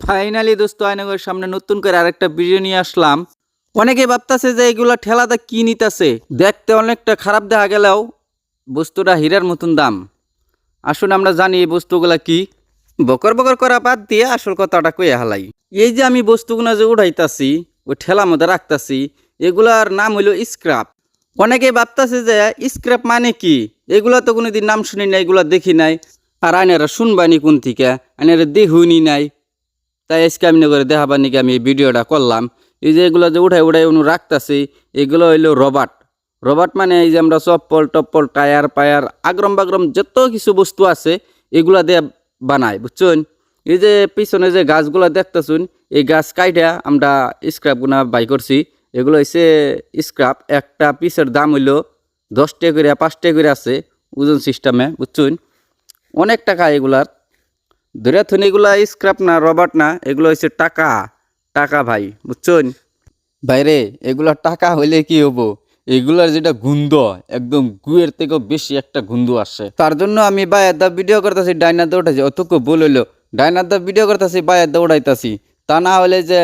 Finally দোস্ত আয়নাগর সামনে নতুন করে আরেকটা ভিডিও নিয়ে আসলাম। অনেকে ভাবতাছে যে এগুলা ঠেলাতে কি নিতাছে? দেখতে অনেকটা খারাপ দেখা গেলেও বস্তুটা হীরার মতন দাম। আসুন আমরা জানি এই বস্তুগুলা কি। বকর বকর করা বাদ দিয়ে আসল কথাটা কয়ে হালাই। এই যে আমি বস্তুগুলো যে উঠাইতাছি ওই ঠেলার মধ্যে রাখতাছি, এগুলার নাম হইল স্ক্রাপ অনেকে ভাবতাছে যে স্ক্র্যাপ মানে কি? এগুলা তো কোনোদিন নাম শুনি নাই, এগুলা দেখি নাই। আর আইনারা শুনবানি কোন থেকে? আইনারা দেখুনি নাই। তাই আজকে আমি করে দেখাবার নাকি আমি এই ভিডিওটা করলাম। এই যে এগুলো যে উঠাই উঠাই অনু রাখতাছি, এগুলো হইল রবার্ট রবার্ট মানে এই যে আমরা চপ্পল টপ্পল, টায়ার পায়ার, আগ্রম বাগ্রম যত কিছু বস্তু আছে, এগুলা দিয়ে বানায়, বুঝছেন? এই যে পিছনে যে গাছগুলো দেখতেছুন, এই গাছ কাইটা আমরা স্ক্র্যাপগুলো বাই করছি। এগুলো হচ্ছে স্ক্রাপ একটা পিসের দাম হইল দশ টাকা করে পাঁচ টাকা করে আছে, ওজন সিস্টেমে বুঝছেন? অনেক টাকা এগুলার। ধরে থুন এগুলা স্ক্রাপ না রবার্ট না এগুলো হচ্ছে টাকা টাকা ভাই বুঝছেন? বাইরে এগুলা টাকা হইলে কি হব? এগুলার যেটা গুন্দ একদম গুয়ের থেকেও বেশি একটা গুন্দ আসে। তার জন্য আমি বাইরের দা ভিডিও করতেছি ডাইনার দা উঠাইছি। অতক্য বলল ডাইনার দা ভিডিও করতেছি বাইরের দা উঠাইতাছি তা না হলে যে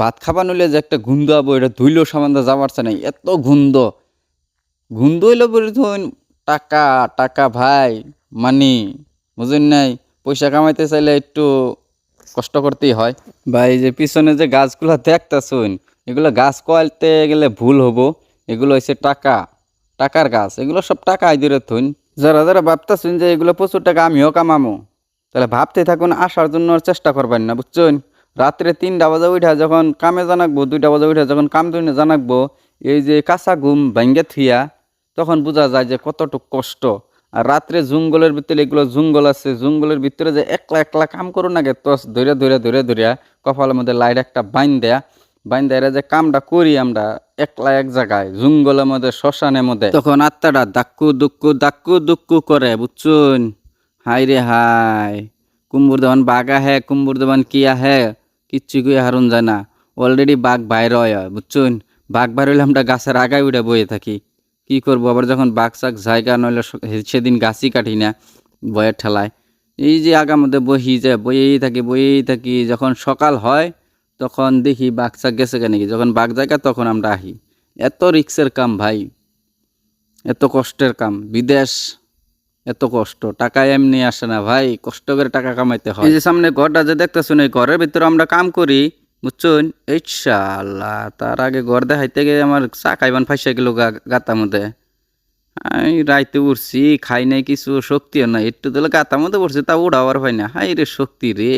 ভাত খাবার নইলে যে একটা গুন্দ আবো এটা ধুইলেও সামান্য যাবার নাই। এত গুন্দ গুন্দ হইল বলে ধুন টাকা টাকা ভাই মানি বুঝেন নাই? পয়সা কামাইতে চাইলে একটু কষ্ট করতেই হয়। ভাই, এই যে পিছনে যে গাছগুলো দেখতেছুন, এগুলো গাছ কয়ালতে গেলে ভুল হব। এগুলো হচ্ছে টাকা, টাকার গাছ, এগুলো সব টাকা আইদিরে থুন যারা যারা ভাবতেছুন যে এগুলো প্রচুর টাকা, আমিও কামামো। তাহলে ভাবতে থাকুন, আসার জন্য চেষ্টা করবেন না, বুঝছেন? রাত্রে তিনটা বাজে উঠা যখন কামে জানাকবো, দুইটা বাজে উঠা যখন কাম দুইনে জানাকবো, এই যে কাঁচা ঘুম ভাঙ্গে থিয়া তখন বোঝা যায় যে কতটুকু কষ্ট। আর রাত্রে জঙ্গলের ভিতরে এগুলো জঙ্গল আছে, জঙ্গলের ভিতরে যে একলা একলা কাম করো না তস ধরে ধরে ধরে ধরে কপালের মধ্যে লাইট একটা বাইন দেয়া বাইন দেয়া যে কামটা করি আমরা একলা এক জায়গায়, জঙ্গলের মধ্যে, শ্মশানের মধ্যে। তখন আত্মাটা দাক্কু দুক্কু দাক্কু দুক্কু করে, বুঝছুন? হাই রে হাই কুম্বুর দেবান বাঘ আহে কুম্বুর দেবান কি আহে? কিচ্ছু কুই হারুন যায় না। অলরেডি বাঘ বাইর হয়, বুঝছুন? বাঘ বাইর হইলে আমরা গাছের আগায় উঠে বয়ে থাকি। কি করব? আবার যখন বাঘ চাক জায়গা নইলে সেদিন গাছই কাটি না বয়ের ঠেলায়। এই যে আগার মধ্যে বহি যায় বইয়েই থাকি বইয়েই থাকি, যখন সকাল হয়, তখন দেখি বাঘ চাক গেছে কেন কি? যখন বাঘ জায়গা, তখন আমরা আহি। এত রিক্সের কাম ভাই, এত কষ্টের কাম, বিদেশ এত কষ্ট টাকা এমনি আসে না ভাই, কষ্ট করে টাকা কামাইতে হয়। এই যে সামনে ঘরটা যে দেখতেছুন এই ঘরের ভিতরে আমরা কাম করি বুঝছুন? ইনশাআল্লাহ, তার আগে ঘর দেখাইতে গিয়ে আমার চা খাইবান ফাইসা গেল গাতার মধ্যে। আমি রাইতে উঠছি, খাই নাই, কিছু শক্তিও নাই, একটু দিলে গাতার মধ্যে পড়ছি তা উড়াবার পাই না। হাই রে শক্তি রে।